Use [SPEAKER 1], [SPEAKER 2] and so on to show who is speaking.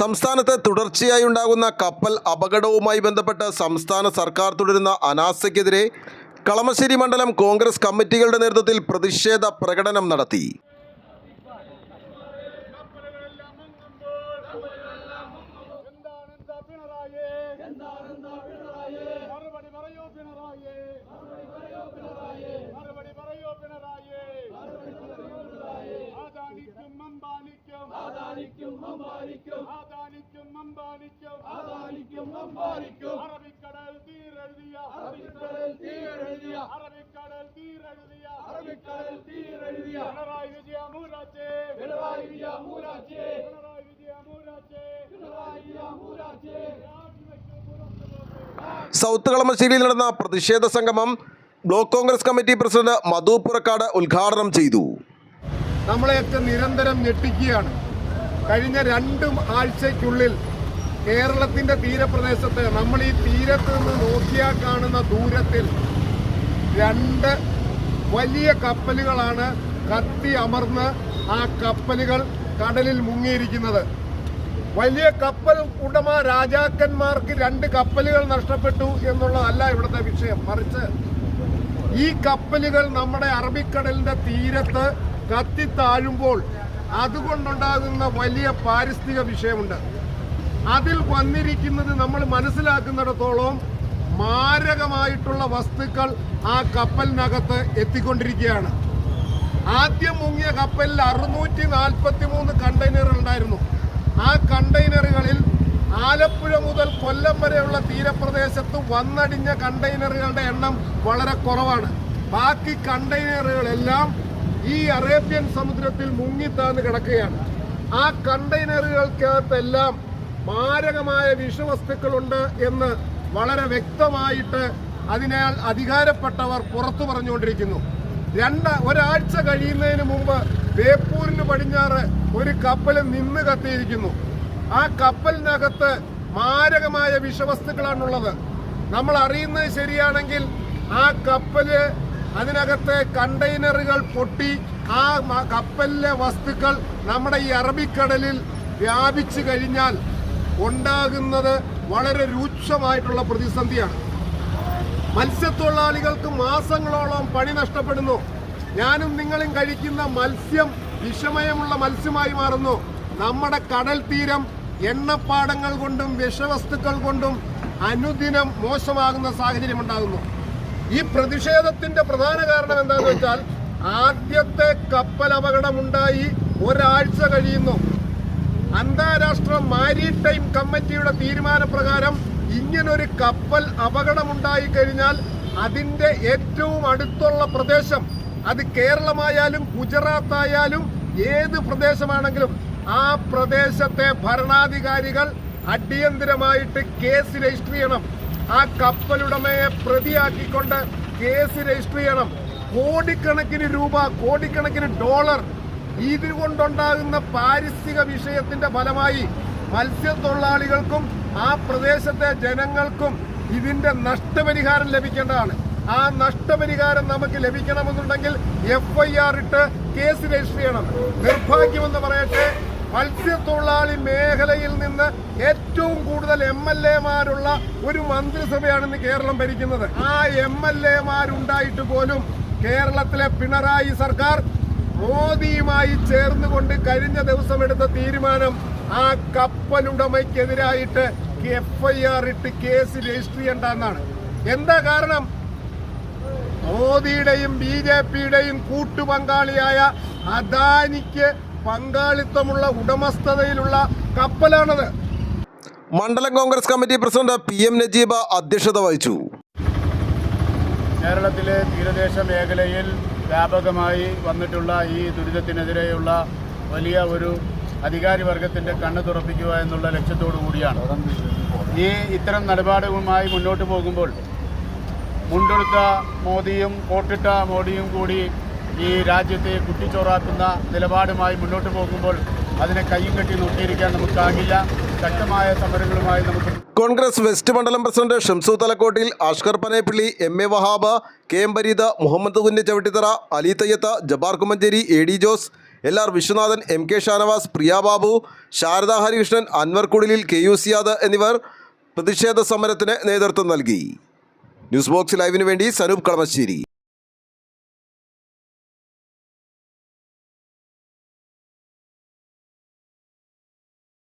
[SPEAKER 1] സംസ്ഥാനത്ത് തുടർച്ചയായി ഉണ്ടാകുന്ന കപ്പൽ അപകടവുമായി ബന്ധപ്പെട്ട് സംസ്ഥാന സർക്കാർ തുടരുന്ന അനാസ്ഥയ്ക്കെതിരെ കളമശ്ശേരി മണ്ഡലം കോൺഗ്രസ് കമ്മിറ്റികളുടെ നേതൃത്വത്തിൽ പ്രതിഷേധ പ്രകടനം നടത്തി.
[SPEAKER 2] ആദാനിക്കും അംബാനിക്കും ആദാനിക്കും അംബാനിക്കും ആദാനിക്കും അംബാനിക്കും അറബിക്കടൽ തീരെഴുതിയ. അറബിക്കടൽ തീരെഴുതിയ. അറബിക്കടൽ തീരെഴുതിയ. അറബിക്കടൽ തീരെഴുതിയ. പിണറായി വിജയ മൂരാജേ പിണറായി വിജയ മൂരാജേ പിണറായി വിജയ മൂരാച്ചേ പിണറായി വിജയ
[SPEAKER 1] സൗത്ത് കളമശ്ശേരിയിൽ നടന്ന പ്രതിഷേധ സംഗമം block Congress committee president Madhu Purakkad ഉദ്ഘാടനം ചെയ്തു.
[SPEAKER 2] നമ്മളെയൊക്കെ നിരന്തരം ഞെട്ടിക്കുകയാണ്. കഴിഞ്ഞ രണ്ട് ആഴ്ചയ്ക്കുള്ളിൽ കേരളത്തിന്റെ തീരപ്രദേശത്ത് നമ്മൾ ഈ തീരത്ത് നിന്ന് നോക്കിയാൽ കാണുന്ന ദൂരത്തിൽ രണ്ട് വലിയ കപ്പലുകളാണ് കത്തി അമർന്ന് ആ കപ്പലുകൾ കടലിൽ മുങ്ങിയിരിക്കുന്നത്. വലിയ കപ്പൽ ഉടമ രാജാക്കന്മാർക്ക് രണ്ട് കപ്പലുകൾ നഷ്ടപ്പെട്ടു എന്നുള്ളതല്ല ഇവിടുത്തെ വിഷയം. മറിച്ച് ഈ കപ്പലുകൾ നമ്മുടെ അറബിക്കടലിന്റെ തീരത്ത് കത്തിത്താഴുമ്പോൾ അതുകൊണ്ടുണ്ടാകുന്ന വലിയ പാരിസ്ഥിതിക വിഷയമുണ്ട്. അതിൽ വന്നിരിക്കുന്നത് നമ്മൾ മനസ്സിലാക്കുന്നിടത്തോളം മാരകമായിട്ടുള്ള വസ്തുക്കൾ ആ കപ്പലിനകത്ത് എത്തിക്കൊണ്ടിരിക്കുകയാണ്. ആദ്യം മുങ്ങിയ കപ്പലിൽ അറുന്നൂറ്റി നാൽപ്പത്തി മൂന്ന് കണ്ടെയ്നറുകൾ ഉണ്ടായിരുന്നു. ആ കണ്ടെയ്നറുകളിൽ ആലപ്പുഴ മുതൽ കൊല്ലം വരെയുള്ള തീരപ്രദേശത്ത് വന്നടിഞ്ഞ കണ്ടെയ്നറുകളുടെ എണ്ണം വളരെ കുറവാണ്. ബാക്കി കണ്ടെയ്നറുകളെല്ലാം ഈ അറേബ്യൻ സമുദ്രത്തിൽ മുങ്ങിത്താന്ന് കിടക്കുകയാണ്. ആ കണ്ടെയ്നറുകൾക്കകത്തെല്ലാം മാരകമായ വിഷവസ്തുക്കളുണ്ട് എന്ന് വളരെ വ്യക്തമായിട്ട് അതിനാൽ അധികാരപ്പെട്ടവർ പുറത്തു പറഞ്ഞുകൊണ്ടിരിക്കുന്നു. രണ്ട് ഒരാഴ്ച കഴിയുന്നതിന് മുമ്പ് ബേപ്പൂരിന് പടിഞ്ഞാറ് ഒരു കപ്പൽ നിന്ന് കത്തിയിരിക്കുന്നു. ആ കപ്പലിനകത്ത് മാരകമായ വിഷവസ്തുക്കളാണുള്ളത്. നമ്മൾ അറിയുന്നത് ശരിയാണെങ്കിൽ ആ കപ്പൽ അതിനകത്തെ കണ്ടെയ്നറുകൾ പൊട്ടി ആ കപ്പലിലെ വസ്തുക്കൾ നമ്മുടെ ഈ അറബിക്കടലിൽ വ്യാപിച്ചു കഴിഞ്ഞാൽ ഉണ്ടാകുന്നത് വളരെ രൂക്ഷമായിട്ടുള്ള പ്രതിസന്ധിയാണ്. മത്സ്യത്തൊഴിലാളികൾക്ക് മാസങ്ങളോളം പണി നഷ്ടപ്പെടുന്നു. ഞാനും നിങ്ങളും കഴിക്കുന്ന മത്സ്യം വിഷമയമുള്ള മത്സ്യമായി മാറുന്നു. നമ്മുടെ കടൽ തീരം എണ്ണപ്പാടങ്ങൾ കൊണ്ടും വിഷവസ്തുക്കൾ കൊണ്ടും അനുദിനം മോശമാകുന്ന സാഹചര്യം ഉണ്ടാകുന്നു ഈ പ്രതിഷേധത്തിന്റെ പ്രധാന കാരണം എന്താണെന്ന് വെച്ചാൽ ആദ്യത്തെ കപ്പൽ അപകടമുണ്ടായി ഒരാഴ്ച കഴിയുന്നു. അന്താരാഷ്ട്ര മാരിടൈം കമ്മിറ്റിയുടെ തീരുമാനപ്രകാരം ഇങ്ങനൊരു കപ്പൽ അപകടമുണ്ടായി കഴിഞ്ഞാൽ അതിന്റെ ഏറ്റവും അടുത്തുള്ള പ്രദേശം അത് കേരളമായാലും ഗുജറാത്ത് ആയാലും ഏത് പ്രദേശമാണെങ്കിലും ആ പ്രദേശത്തെ ഭരണാധികാരികൾ അടിയന്തിരമായിട്ട് കേസ് രജിസ്റ്റർ ചെയ്യണം. ആ കപ്പലുടമയെ പ്രതിയാക്കിക്കൊണ്ട് കേസ് രജിസ്റ്റർ ചെയ്യണം. കോടിക്കണക്കിന് രൂപ കോടിക്കണക്കിന് ഡോളർ ഇതുകൊണ്ടുണ്ടാകുന്ന പാരിസ്ഥിതിക വിഷയത്തിന്റെ ഫലമായി മത്സ്യത്തൊഴിലാളികൾക്കും ആ പ്രദേശത്തെ ജനങ്ങൾക്കും ഇതിന്റെ നഷ്ടപരിഹാരം ലഭിക്കേണ്ടതാണ്. ആ നഷ്ടപരിഹാരം നമുക്ക് ലഭിക്കണമെന്നുണ്ടെങ്കിൽ എഫ് ഐ ആർ ഇട്ട് കേസ് രജിസ്റ്റർ ചെയ്യണം. നിർഭാഗ്യമെന്ന് പറയട്ടെ മത്സ്യത്തൊഴിലാളി മേഖലയിൽ നിന്ന് ഏറ്റവും കൂടുതൽ എം എൽ എമാരുള്ള ഒരു മന്ത്രിസഭയാണ് ഇന്ന് കേരളം ഭരിക്കുന്നത്. ആ എം എൽ എമാരുണ്ടായിട്ട് പോലും കേരളത്തിലെ പിണറായി സർക്കാർ മോദിയുമായി ചേർന്നുകൊണ്ട് കഴിഞ്ഞ ദിവസം എടുത്ത തീരുമാനം ആ കപ്പലുടമയ്ക്കെതിരായിട്ട് എഫ് ഐ ആർ ഇട്ട് കേസ് രജിസ്റ്റർ ചെയ്യേണ്ടെന്നാണ് എന്താ കാരണം? മോദിയുടെയും ബി ജെ പിയുടെയും കൂട്ടുപങ്കാളിയായ അദാനിക്ക് പങ്കാളിത്തമുള്ള ഉടമസ്ഥതയിലുള്ള കപ്പലാണത്.
[SPEAKER 1] മണ്ഡലം Congress committee president P M Najeeba അധ്യക്ഷത വഹിച്ചു.
[SPEAKER 3] കേരളത്തിലെ തീരദേശ മേഖലയിൽ വ്യാപകമായി വന്നിട്ടുള്ള ഈ ദുരിതത്തിനെതിരെയുള്ള വലിയ ഒരു അധികാരി വർഗത്തിന്റെ കണ്ണ് തുറപ്പിക്കുക എന്നുള്ള ലക്ഷ്യത്തോടു കൂടിയാണ്. ഈ ഇത്തരം നിലപാടുകളുമായി മുന്നോട്ട് പോകുമ്പോൾ മുണ്ടെടുത്ത മോദിയും കോട്ടിട്ട മോദിയും കൂടി ഈ രാജ്യത്തെ കുട്ടിച്ചോറാക്കുന്ന നിലപാടുമായി മുന്നോട്ട് പോകുമ്പോൾ അതിനെ കയ്യും കെട്ടി നോക്കിയിരിക്കാൻ നമുക്കാകില്ല. ശക്തമായ സമരങ്ങളുമായി നമുക്ക്
[SPEAKER 1] കോൺഗ്രസ് വെസ്റ്റ് മണ്ഡലം president Shamsu Thalakkottil Ashkar Paneppilly M A Wahab K M Bareeda Muhammad Kunju Chavittithara Ali Thayyath Jabbar Kumancheri A D Jose L R Viswanathan M K Shanavas Priya Babu Sarada Harikrishnan Anwar Kudilil K U Siyad എന്നിവർ പ്രതിഷേധ സമരത്തിന് നേതൃത്വം നൽകി. News box ലൈവിന് വേണ്ടി സനൂപ് കളമശ്ശേരി.